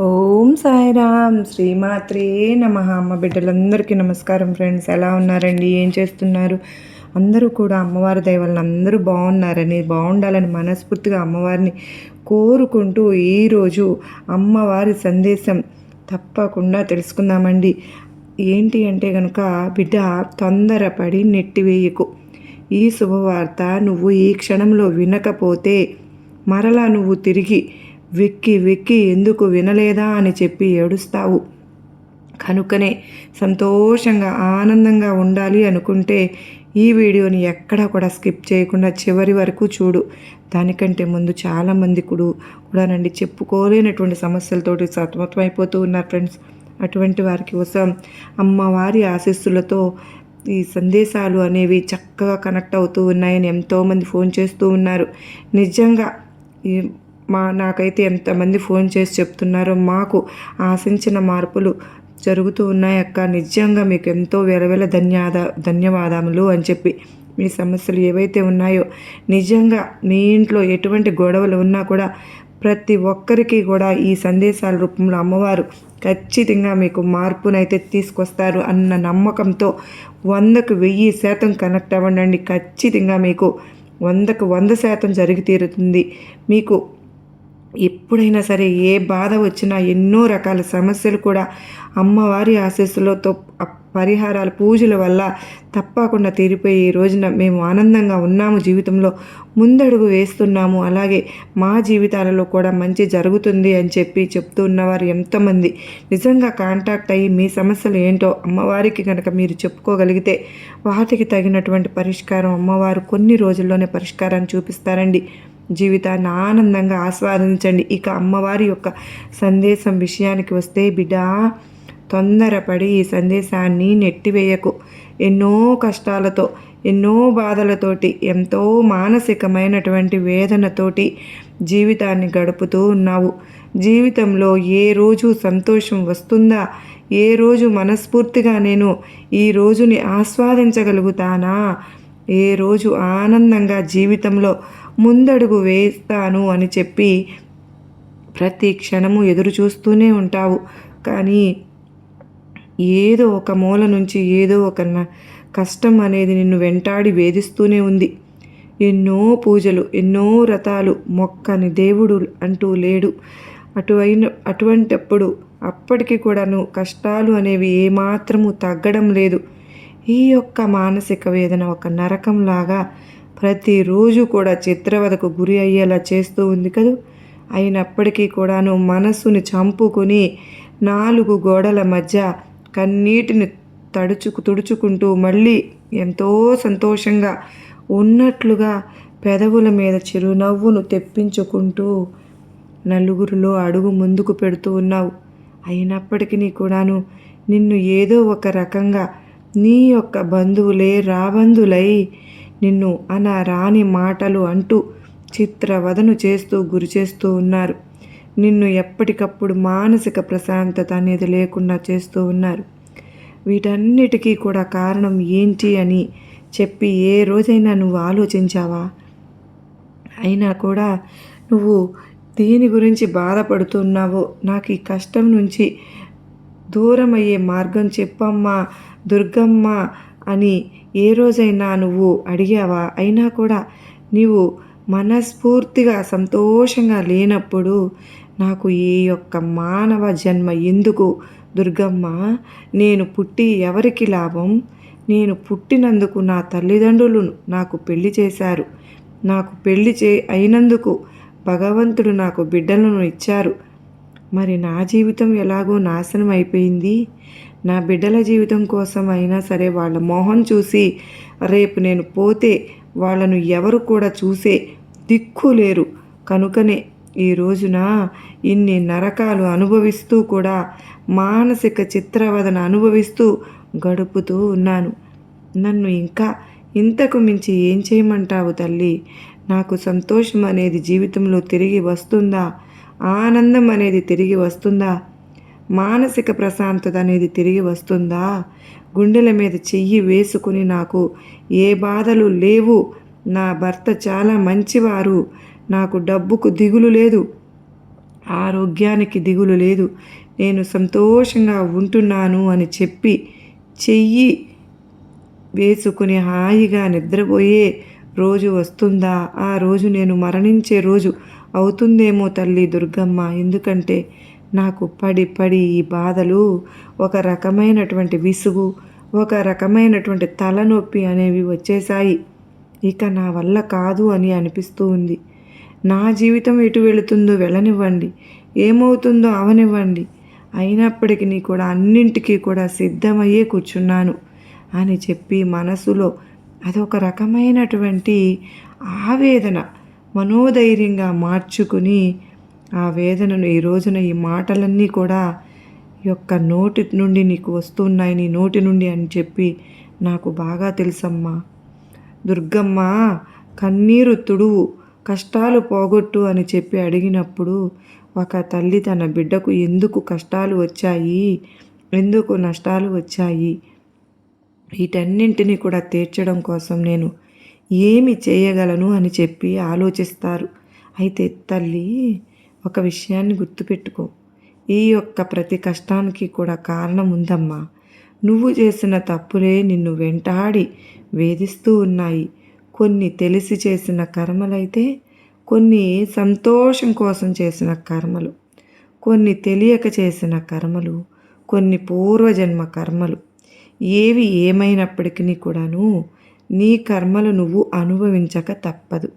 ఓం సాయిరామ్ శ్రీమాత్రే నమ. అమ్మ బిడ్డలందరికీ నమస్కారం ఫ్రెండ్స్. ఎలా ఉన్నారండి? ఏం చేస్తున్నారు? అందరూ కూడా అమ్మవారి దయవలన అందరూ బాగున్నారని బాగుండాలని మనస్ఫూర్తిగా అమ్మవారిని కోరుకుంటూ ఈరోజు అమ్మవారి సందేశం తప్పకుండా తెలుసుకుందామండి. ఏంటి అంటే కనుక బిడ్డ తొందరపడి నెట్టివేయకు. ఈ శుభవార్త నువ్వు ఈ క్షణంలో వినకపోతే మరలా నువ్వు తిరిగి వెక్కి వెక్కి ఎందుకు వినలేదా అని చెప్పి ఏడుస్తావు. కనుకనే సంతోషంగా ఆనందంగా ఉండాలి అనుకుంటే ఈ వీడియోని ఎక్కడా కూడా స్కిప్ చేయకుండా చివరి వరకు చూడు. దానికంటే ముందు చాలామంది కూడా కూడానండి చెప్పుకోలేనటువంటి సమస్యలతోటి సతమతమైపోతూ ఉన్నారు ఫ్రెండ్స్. అటువంటి వారికి కోసం అమ్మవారి ఆశీస్సులతో ఈ సందేశాలు అనేవి చక్కగా కనెక్ట్ అవుతూ ఉన్నాయని ఎంతోమంది ఫోన్ చేస్తూ ఉన్నారు. నిజంగా మా నాకైతే ఎంతమంది ఫోన్ చేసి చెప్తున్నారో మాకు ఆశించిన మార్పులు జరుగుతూ ఉన్నాయి అక్క. నిజంగా మీకు ఎంతో వెలవెల ధన్యవాద ధన్యవాదములు అని చెప్పి మీ సమస్యలు ఏవైతే ఉన్నాయో నిజంగా మీ ఇంట్లో ఎటువంటి గొడవలు ఉన్నా కూడా ప్రతి ఒక్కరికి కూడా ఈ సందేశాల రూపంలో అమ్మవారు ఖచ్చితంగా మీకు మార్పునైతే తీసుకొస్తారు అన్న నమ్మకంతో వందకు వెయ్యి శాతం కనెక్ట్ అవ్వండి ఖచ్చితంగా మీకు వందకు వంద శాతం జరిగి తీరుతుంది. మీకు ఎప్పుడైనా సరే ఏ బాధ వచ్చినా ఎన్నో రకాల సమస్యలు కూడా అమ్మవారి ఆశీస్సులతో పరిహారాల పూజల వల్ల తప్పకుండా తీరిపోయి ఈ రోజున మేము ఆనందంగా ఉన్నాము. జీవితంలో ముందడుగు వేస్తున్నాము. అలాగే మా జీవితాలలో కూడా మంచి జరుగుతుంది అని చెప్పి చెప్తూ ఉన్నవారు ఎంతమంది. నిజంగా కాంటాక్ట్ అయ్యి మీ సమస్యలు ఏంటో అమ్మవారికి కనుక మీరు చెప్పుకోగలిగితే వాటికి తగినటువంటి పరిష్కారం అమ్మవారు కొన్ని రోజుల్లోనే పరిష్కారాన్ని చూపిస్తారండి. జీవితాన్ని ఆనందంగా ఆస్వాదించండి. ఇక అమ్మవారి యొక్క సందేశం విషయానికి వస్తే బిడ్డ తొందరపడి ఈ సందేశాన్ని నెట్టివేయకు. ఎన్నో కష్టాలతో ఎన్నో బాధలతోటి ఎంతో మానసికమైనటువంటి వేదనతోటి జీవితాన్ని గడుపుతూ ఉన్నావు. జీవితంలో ఏ రోజు సంతోషం వస్తుందా? ఏ రోజు మనస్ఫూర్తిగా నేను ఈ రోజుని ఆస్వాదించగలుగుతానా? ఏ రోజు ఆనందంగా జీవితంలో ముందడుగు వేస్తాను అని చెప్పి ప్రతి క్షణము ఎదురు చూస్తూనే ఉంటావు. కానీ ఏదో ఒక మూల నుంచి ఏదో ఒక కష్టం అనేది నిన్ను వెంటాడి వేధిస్తూనే ఉంది. ఎన్నో పూజలు ఎన్నో రథాలు మొక్కని దేవుడు అంటూ లేడు. అటువైన అటువంటప్పుడు అప్పటికి కూడాను కష్టాలు అనేవి ఏమాత్రము తగ్గడం లేదు. ఈ యొక్క మానసిక వేదన ఒక నరకంలాగా ప్రతిరోజు కూడా చిత్రవదకు గురి అయ్యేలా చేస్తూ ఉంది కదా. అయినప్పటికీ కూడాను మనస్సుని చంపుకొని నాలుగు గోడల మధ్య కన్నీటిని తడుచుకు తుడుచుకుంటూ మళ్ళీ ఎంతో సంతోషంగా ఉన్నట్లుగా పెదవుల మీద చిరునవ్వును తెప్పించుకుంటూ నలుగురిలో అడుగు ముందుకు పెడుతూ ఉన్నావు. అయినప్పటికీ కూడాను నిన్ను ఏదో ఒక రకంగా నీ యొక్క బంధువులే రాబంధులై నిన్ను అనా రాని మాటలు అంటూ చిత్రవదను చేస్తూ గురి చేస్తూ ఉన్నారు. నిన్ను ఎప్పటికప్పుడు మానసిక ప్రశాంతత అనేది లేకుండా చేస్తూ ఉన్నారు. వీటన్నిటికీ కూడా కారణం ఏంటి అని చెప్పి ఏ రోజైనా నువ్వు ఆలోచించావా? అయినా కూడా నువ్వు దీని గురించి బాధపడుతున్నావో? నాకు ఈ కష్టం నుంచి దూరం అయ్యే మార్గం చెప్పమ్మా దుర్గమ్మ అని ఏ రోజైనా నువ్వు అడిగావా? అయినా కూడా నీవు మనస్ఫూర్తిగా సంతోషంగా లేనప్పుడు నాకు ఈ యొక్క మానవ జన్మ ఎందుకు? దుర్గమ్మ నేను పుట్టి ఎవరికి లాభం? నేను పుట్టినందుకు నా తల్లిదండ్రులు నాకు పెళ్ళి చేశారు. నాకు పెళ్ళి చే అయినందుకు భగవంతుడు నాకు బిడ్డలను ఇచ్చారు. మరి నా జీవితం ఎలాగో నాశనం అయిపోయింది? నా బిడ్డల జీవితం కోసం అయినా సరే వాళ్ళ మొహం చూసి రేపు నేను పోతే వాళ్ళను ఎవరు కూడా చూసే దిక్కు లేరు. కనుకనే ఈ రోజున ఇన్ని నరకాలు అనుభవిస్తూ కూడా మానసిక చిత్రవదన అనుభవిస్తూ గడుపుతూ ఉన్నాను. నన్ను ఇంకా ఇంతకు మించి ఏం చేయమంటావు తల్లి? నాకు సంతోషం అనేది జీవితంలో తిరిగి వస్తుందా? ఆనందం అనేది తిరిగి వస్తుందా? మానసిక ప్రశాంతత అనేది తిరిగి వస్తుందా? గుండెల మీద చెయ్యి వేసుకుని నాకు ఏ బాధలు లేవు. నా భర్త చాలా మంచివారు. నాకు డబ్బుకు దిగులు లేదు. ఆరోగ్యానికి దిగులు లేదు. నేను సంతోషంగా ఉంటున్నాను అని చెప్పి చెయ్యి వేసుకుని హాయిగా నిద్రపోయే రోజు వస్తుందా? ఆ రోజు నేను మరణించే రోజు అవుతుందేమో తల్లి దుర్గమ్మ. ఎందుకంటే నాకు పడి పడి ఈ బాధలు ఒక రకమైనటువంటి విసుగు ఒక రకమైనటువంటి తలనొప్పి అనేవి వచ్చేసాయి ఇక నా వల్ల కాదు అని అనిపిస్తూ ఉంది. నా జీవితం ఎటు వెళుతుందో వెళ్ళనివ్వండి. ఏమవుతుందో అవనివ్వండి. అయినప్పటికీ కూడా అన్నింటికీ కూడా సిద్ధమయ్యే కూర్చున్నాను అని చెప్పి మనసులో అదొక రకమైనటువంటి ఆవేదన మనోధైర్యంగా మార్చుకుని ఆ వేదనను ఈ రోజున ఈ మాటలన్నీ కూడా యొక్క నోటి నుండి నీకు వస్తున్నాయి నీ నోటి నుండి అని చెప్పి నాకు బాగా తెలుసమ్మా. దుర్గమ్మ కన్నీరు తుడువు కష్టాలు పోగొట్టు అని చెప్పి అడిగినప్పుడు ఒక తల్లి తన బిడ్డకు ఎందుకు కష్టాలు వచ్చాయి ఎందుకు నష్టాలు వచ్చాయి? వీటన్నింటినీ కూడా తీర్చడం కోసం నేను ఏమి చేయగలను అని చెప్పి ఆలోచిస్తారు. అయితే తల్లి ఒక విషయాన్ని గుర్తుపెట్టుకో. ఈ యొక్క ప్రతి కష్టానికి కూడా కారణం ఉందమ్మా. నువ్వు చేసిన తప్పులే నిన్ను వెంటాడి వేధిస్తూ ఉన్నాయి. కొన్ని తెలిసి చేసిన కర్మలైతే కొన్ని సంతోషం కోసం చేసిన కర్మలు కొన్ని తెలియక చేసిన కర్మలు కొన్ని పూర్వజన్మ కర్మలు. ఏవి ఏమైనప్పటికీ కూడాను నీ కర్మలు నువ్వు అనుభవించక తప్పదు.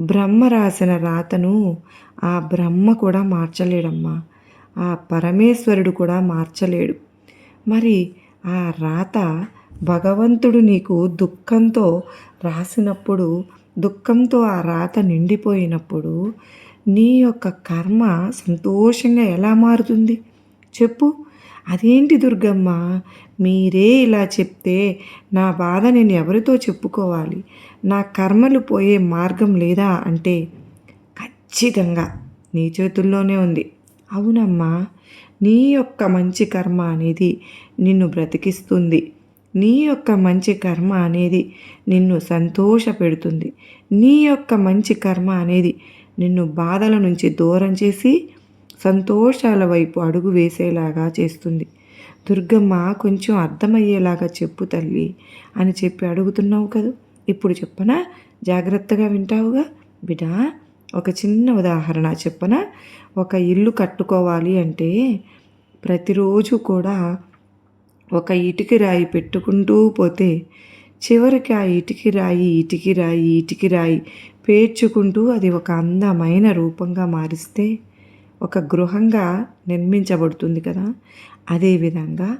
బ్రహ్మ రాసిన రాతను ఆ బ్రహ్మ కూడా మార్చలేడమ్మా. ఆ పరమేశ్వరుడు కూడా మార్చలేడు. మరి ఆ రాత భగవంతుడు నీకు దుఃఖంతో రాసినప్పుడు దుఃఖంతో ఆ రాత నిండిపోయినప్పుడు నీ యొక్క కర్మ సంతోషంగా ఎలా మారుతుంది? చెప్పు. అదేంటి దుర్గమ్మ? మీరే ఇలా చెప్తే నా బాధ నేను ఎవరితో చెప్పుకోవాలి? నా కర్మలు పోయే మార్గం లేదా? అంటే ఖచ్చితంగా నీ చేతుల్లోనే ఉంది. అవునమ్మా నీ యొక్క మంచి కర్మ అనేది నిన్ను బ్రతికిస్తుంది. నీ యొక్క మంచి కర్మ అనేది నిన్ను సంతోషపెడుతుంది నీ యొక్క మంచి కర్మ అనేది నిన్ను బాధల నుంచి దూరం చేసి సంతోషాల వైపు అడుగు వేసేలాగా చేస్తుంది. దుర్గమ్మ కొంచెం అర్థమయ్యేలాగా చెప్పు తల్లి అని చెప్పి అడుగుతున్నావు కదా. ఇప్పుడు చెప్పనా? జాగ్రత్తగా వింటావుగా? బిడా ఒక చిన్న ఉదాహరణ చెప్పనా? ఒక ఇల్లు కట్టుకోవాలి అంటే ప్రతిరోజు కూడా ఒక ఇటుకి రాయి పెట్టుకుంటూ పోతే చివరికి ఆ ఇటుకి రాయి ఇటుకి రాయి ఇటుకి రాయి పేర్చుకుంటూ అది ఒక అందమైన రూపంగా మారిస్తే ఒక గృహంగా నిర్మించబడుతుంది కదా. అదేవిధంగా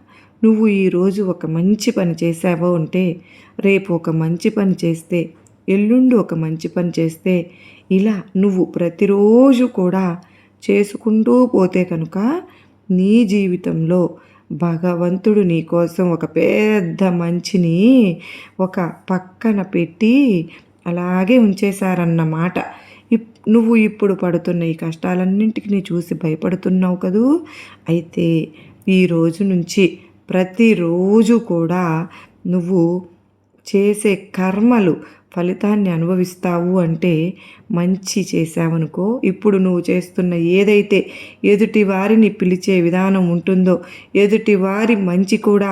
నువ్వు ఈరోజు ఒక మంచి పని చేసావో ఉంటే రేపు ఒక మంచి పని చేస్తే ఎల్లుండి ఒక మంచి పని చేస్తే ఇలా నువ్వు ప్రతిరోజు కూడా చేసుకుంటూ పోతే కనుక నీ జీవితంలో భగవంతుడు నీ కోసం ఒక పెద్ద మంచిని ఒక పక్కన పెట్టి అలాగే ఉంచేశారన్నమాట. ఇప్ నువ్వు ఇప్పుడు పడుతున్న ఈ కష్టాలన్నింటికి చూసి భయపడుతున్నావు కదూ? అయితే ఈ రోజు నుంచి ప్రతిరోజు కూడా నువ్వు చేసే కర్మలు ఫలితాన్ని అనుభవిస్తావు అంటే మంచి చేశావనుకో. ఇప్పుడు నువ్వు చేస్తున్న ఏదైతే ఎదుటి వారిని పిలిచే విధానం ఉంటుందో ఎదుటి వారి మంచి కూడా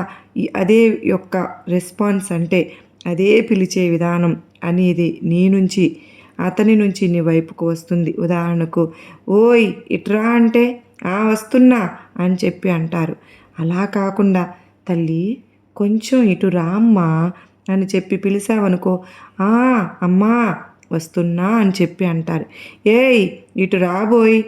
అదే యొక్క రెస్పాన్స్ అంటే అదే పిలిచే విధానం అనేది నీ నుంచి అతని నుంచి నీ వైపుకు వస్తుంది. ఉదాహరణకు ఓయ్ ఇట్రా అంటే ఆ వస్తున్నా అని చెప్పి అంటారు. అలా కాకుండా తల్లి కొంచెం ఇటు రామ్మా అని చెప్పి పిలిచావనుకో అమ్మా వస్తున్నా అని చెప్పి అంటారు. ఏయ్ ఇటు రాబోయ్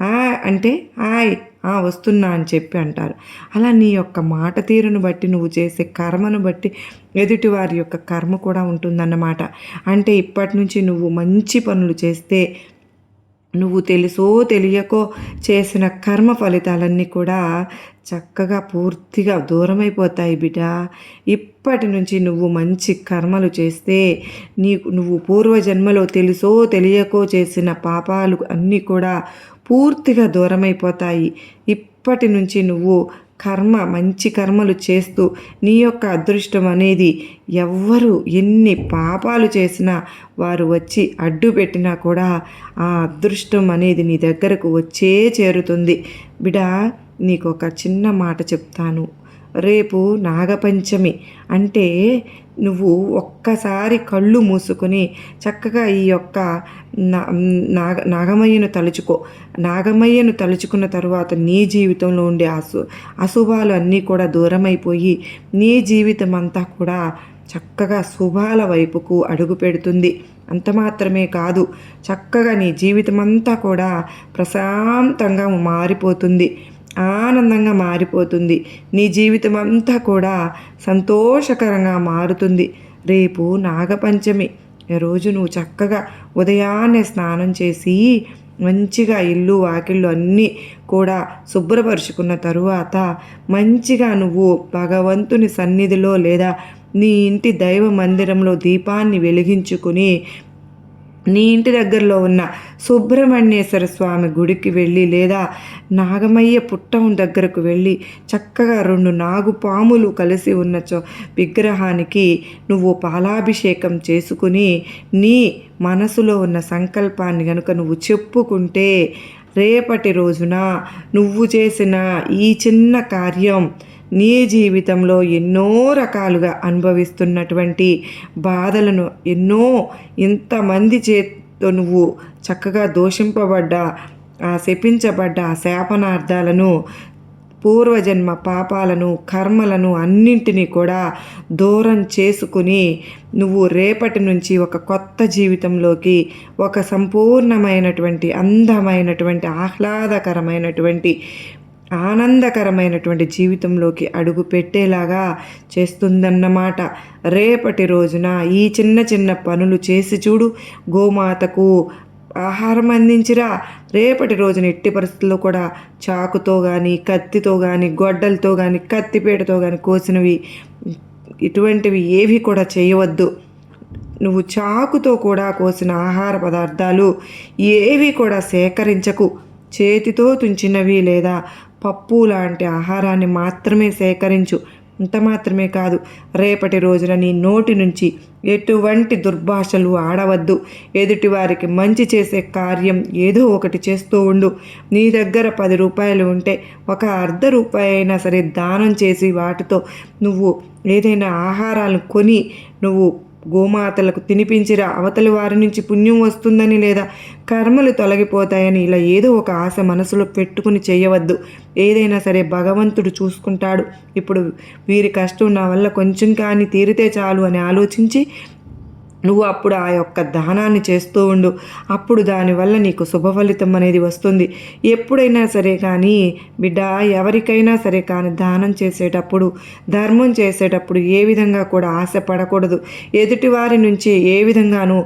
ఆ అంటే ఆయ్ వస్తున్నా అని చెప్పి అంటారు. అలా నీ యొక్క మాట తీరును బట్టి నువ్వు చేసే కర్మను బట్టి ఎదుటి వారి యొక్క కర్మ కూడా ఉంటుందన్నమాట. అంటే ఇప్పటి నుంచి నువ్వు మంచి పనులు చేస్తే నువ్వు తెలుసో తెలియకో చేసిన కర్మ ఫలితాలన్నీ కూడా చక్కగా పూర్తిగా దూరమైపోతాయి బిడ్డ. ఇప్పటి నుంచి నువ్వు మంచి కర్మలు చేస్తే నీకు నువ్వు పూర్వజన్మలో తెలుసో తెలియకో చేసిన పాపాలు అన్నీ కూడా పూర్తిగా దూరమైపోతాయి. ఇప్పటి నుంచి నువ్వు కర్మ మంచి కర్మలు చేస్తూ నీ యొక్క అదృష్టం అనేది ఎవ్వరు ఎన్ని పాపాలు చేసినా వారు వచ్చి అడ్డు పెట్టినా కూడా ఆ అదృష్టం అనేది నీ దగ్గరకు వచ్చే చేరుతుంది. బిడా నీకు ఒక చిన్న మాట చెప్తాను. రేపు నాగపంచమి అంటే నువ్వు ఒక్కసారి కళ్ళు మూసుకొని చక్కగా ఈ యొక్క నాగ నాగమయ్యను తలుచుకో. నాగమయ్యను తలుచుకున్న తర్వాత నీ జీవితంలో ఉండే అశు అశుభాలు అన్నీ కూడా దూరమైపోయి నీ జీవితం అంతా కూడా చక్కగా శుభాల వైపుకు అడుగు పెడుతుంది. అంత మాత్రమే కాదు చక్కగా నీ జీవితం అంతా కూడా ప్రశాంతంగా మారిపోతుంది. ఆనందంగా మారిపోతుంది. నీ జీవితం అంతా కూడా సంతోషకరంగా మారుతుంది. రేపు నాగపంచమి. రోజు నువ్వు చక్కగా ఉదయాన్నే స్నానం చేసి మంచిగా ఇల్లు వాకిళ్ళు అన్నీ కూడా శుభ్రపరుచుకున్న తరువాత మంచిగా నువ్వు భగవంతుని సన్నిధిలో లేదా నీ ఇంటి దైవ మందిరంలో దీపాన్ని వెలిగించుకుని నీ ఇంటి దగ్గరలో ఉన్న సుబ్రహ్మణ్యేశ్వర స్వామి గుడికి వెళ్ళి లేదా నాగమయ్య పుట్టం దగ్గరకు వెళ్ళి చక్కగా రెండు నాగు పాములు కలిసి ఉన్న చో విగ్రహానికి నువ్వు పాలాభిషేకం చేసుకుని నీ మనసులో ఉన్న సంకల్పాన్ని కనుక నువ్వు చెప్పుకుంటే రేపటి రోజున నువ్వు చేసిన ఈ చిన్న కార్యం నీ జీవితంలో ఎన్నో రకాలుగా అనుభవిస్తున్నటువంటి బాధలను ఎన్నో ఇంతమంది చేతితో నువ్వు చక్కగా దోషింపబడ్డ ఆ శపించబడ్డ ఆ శాపనార్థాలను పూర్వజన్మ పాపాలను కర్మలను అన్నింటినీ కూడా దూరం చేసుకుని నువ్వు రేపటి నుంచి ఒక కొత్త జీవితంలోకి ఒక సంపూర్ణమైనటువంటి అందమైనటువంటి ఆహ్లాదకరమైనటువంటి ఆనందకరమైనటువంటి జీవితంలోకి అడుగు పెట్టేలాగా చేస్తుందన్నమాట. రేపటి రోజున ఈ చిన్న చిన్న పనులు చేసి చూడు. గోమాతకు ఆహారం అందించిరా. రేపటి రోజున ఎట్టి పరిస్థితుల్లో కూడా చాకుతో కానీ కత్తితో కానీ గొడ్డలతో కానీ కత్తిపేటతో కానీ కోసినవి ఇటువంటివి ఏవి కూడా చేయవద్దు. నువ్వు చాకుతో కూడా కోసిన ఆహార పదార్థాలు ఏవి కూడా సేకరించకు. చేతితో తుంచినవి లేదా పప్పు లాంటి ఆహారాన్ని మాత్రమే సేకరించు. ఇంత మాత్రమే కాదు రేపటి రోజున నీ నోటి నుంచి ఎటువంటి దుర్భాషలు ఆడవద్దు. ఎదుటి వారికి మంచి చేసే కార్యం ఏదో ఒకటి చేస్తూ ఉండు. నీ దగ్గర పది రూపాయలు ఉంటే ఒక అర్ధ రూపాయి అయినా సరే దానం చేసి వాటితో నువ్వు ఏదైనా ఆహారాలను కొని నువ్వు గోమాతలకు తినిపించిరా అవతలి వారి నుంచి పుణ్యం వస్తుందని లేదా కర్మలు తొలగిపోతాయని ఇలా ఏదో ఒక ఆశ మనసులో పెట్టుకుని చేయవద్దు. ఏదైనా సరే భగవంతుడు చూసుకుంటాడు. ఇప్పుడు వీరి కష్టం నా వల్ల కొంచెం కానీ తీరితే చాలు అని ఆలోచించి నువ్వు అప్పుడు ఆ యొక్క దానాన్ని చేస్తూ ఉండు. అప్పుడు దానివల్ల నీకు శుభ ఫలితం అనేది వస్తుంది. ఎప్పుడైనా సరే కానీ బిడ్డ ఎవరికైనా సరే కానీ దానం చేసేటప్పుడు ధర్మం చేసేటప్పుడు ఏ విధంగా కూడా ఆశ పడకూడదు ఎదుటి వారి నుంచి ఏ విధంగానూ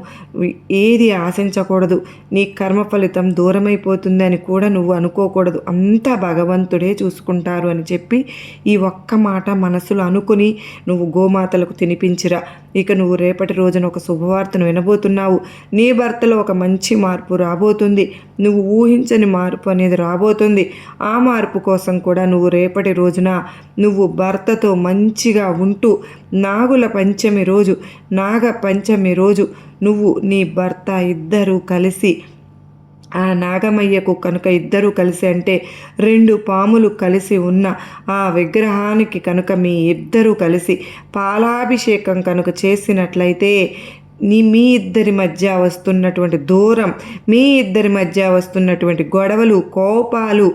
ఏది ఆశించకూడదు. నీ కర్మ ఫలితం దూరమైపోతుంది అని కూడా నువ్వు అనుకోకూడదు. అంతా భగవంతుడే చూసుకుంటారు అని చెప్పి ఈ ఒక్క మాట మనసులో అనుకుని నువ్వు గోమాతలకు తినిపించిరా. ఇక నువ్వు రేపటి రోజున ఒక శుభవార్తను వినబోతున్నావు. నీ భర్తలో ఒక మంచి మార్పు రాబోతుంది. నువ్వు ఊహించని మార్పు అనేది రాబోతుంది. ఆ మార్పు కోసం కూడా నువ్వు రేపటి రోజున నువ్వు భర్తతో మంచిగా ఉంటూ నాగుల పంచమి రోజు నాగ పంచమి రోజు నువ్వు నీ భర్త ఇద్దరూ కలిసి ఆ నాగమయ్యకు కనుక ఇద్దరూ కలిసి అంటే రెండు పాములు కలిసి ఉన్న ఆ విగ్రహానికి కనుక మీ ఇద్దరూ కలిసి పాలాభిషేకం కనుక చేసినట్లయితే నీ మీ ఇద్దరి మధ్య వస్తున్నటువంటి దూరం మీ ఇద్దరి మధ్య వస్తున్నటువంటి గొడవలు కోపాలు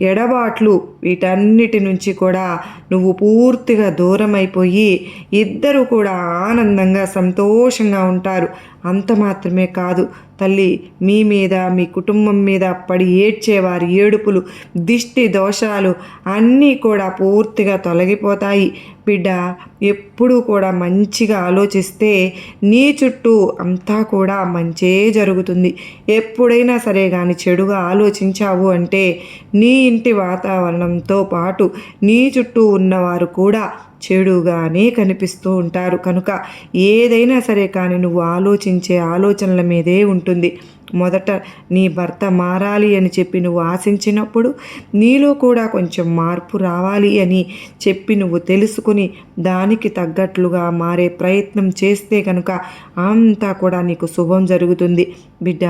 ఎడబాట్లు వీటన్నిటి నుంచి కూడా నువ్వు పూర్తిగా దూరం అయిపోయి ఇద్దరు కూడా ఆనందంగా సంతోషంగా ఉంటారు. అంత మాత్రమే కాదు. తల్లి మీ మీద మీ కుటుంబం మీద పడి ఏడ్చేవారి ఏడుపులు దిష్టి దోషాలు అన్నీ కూడా పూర్తిగా తొలగిపోతాయి. బిడ్డ ఎప్పుడూ కూడా మంచిగా ఆలోచిస్తే నీ చుట్టూ అంతా కూడా మంచే జరుగుతుంది. ఎప్పుడైనా సరే కానీ చెడుగా ఆలోచించావు అంటే నీ ఇంటి వాతావరణంతో పాటు నీ చుట్టూ ఉన్నవారు కూడా చెడుగానే కనిపిస్తూ ఉంటారు. కనుక ఏదైనా సరే కానీ నువ్వు ఆలోచించే ఆలోచనల మీదే ఉంటుంది. మొదట నీ భర్త మారాలి అని చెప్పి నువ్వు ఆశించినప్పుడు నీలో కూడా కొంచెం మార్పు రావాలి అని చెప్పి నువ్వు తెలుసుకుని దానికి తగ్గట్లుగా మారే ప్రయత్నం చేస్తే కనుక అంతా కూడా నీకు శుభం జరుగుతుంది. బిడ్డ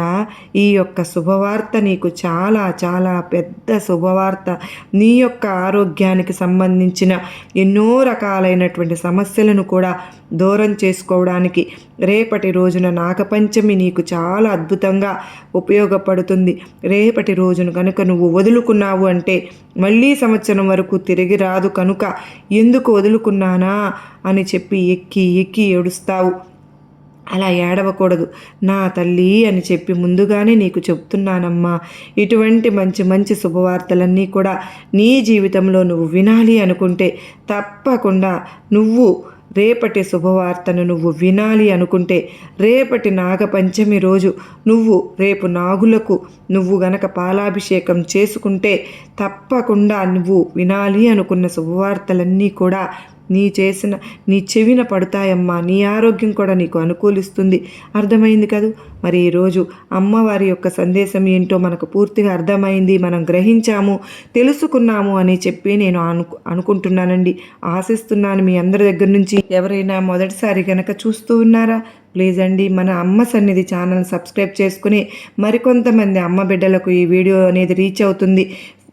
ఈ యొక్క శుభవార్త నీకు చాలా చాలా పెద్ద శుభవార్త. నీ యొక్క ఆరోగ్యానికి సంబంధించిన ఎన్నో రకాలైనటువంటి సమస్యలను కూడా దూరం చేసుకోవడానికి రేపటి రోజున నాగపంచమి నీకు చాలా అద్భుతంగా ఉపయోగపడుతుంది. రేపటి రోజున కనుక నువ్వు వదులుకున్నావు అంటే మళ్ళీ సంవత్సరం వరకు తిరిగి రాదు కనుక ఎందుకు వదులుకున్నానా? అని చెప్పి ఎక్కి ఎక్కి ఏడుస్తావు. అలా ఏడవకూడదు. నా తల్లి అని చెప్పి ముందుగానే నీకు చెప్తున్నానమ్మా. ఇటువంటి మంచి మంచి శుభవార్తలన్నీ కూడా నీ జీవితంలో నువ్వు వినాలి అనుకుంటే తప్పకుండా నువ్వు రేపటి శుభవార్తను నువ్వు వినాలి అనుకుంటే రేపటి నాగపంచమి రోజు నువ్వు రేపు నాగులకు నువ్వు గనక పాలాభిషేకం చేసుకుంటే తప్పకుండా నువ్వు వినాలి అనుకున్న శుభవార్తలన్నీ కూడా నీ చేసిన నీ చెవిన పడతాయమ్మా. నీ ఆరోగ్యం కూడా నీకు అనుకూలిస్తుంది. అర్థమైంది కదూ? మరి ఈరోజు అమ్మవారి యొక్క సందేశం ఏంటో మనకు పూర్తిగా అర్థమైంది. మనం గ్రహించాము తెలుసుకున్నాము అని చెప్పి నేను అను అనుకుంటున్నానండి. ఆశిస్తున్నాను మీ అందరి దగ్గర నుంచి. ఎవరైనా మొదటిసారి కనుక చూస్తూ ఉన్నారా? ప్లీజ్ అండి మన అమ్మ సన్నిధి ఛానల్ సబ్స్క్రైబ్ చేసుకుని మరికొంతమంది అమ్మ బిడ్డలకు ఈ వీడియో అనేది రీచ్ అవుతుంది.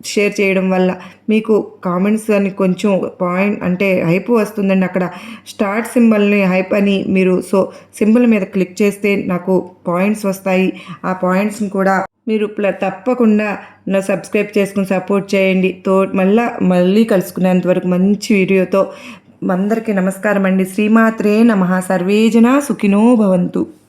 షేర్ చేయడం వల్ల మీకు కామెంట్స్ అని కొంచెం పాయింట్ అంటే హైప్ వస్తుందండి అక్కడ. స్టార్ట్ సింబల్ని హైప్ అని మీరు సో సింబల్ మీద క్లిక్ చేస్తే నాకు పాయింట్స్ వస్తాయి. ఆ పాయింట్స్ని కూడా మీరు తప్పకుండా నా సబ్స్క్రైబ్ చేసుకుని సపోర్ట్ చేయండి. తో మళ్ళా మళ్ళీ కలుసుకునేంత వరకు మంచి వీడియోతో అందరికీ నమస్కారం అండి శ్రీమాత్రే నమ. సర్వేజన సుఖినో భవంతు.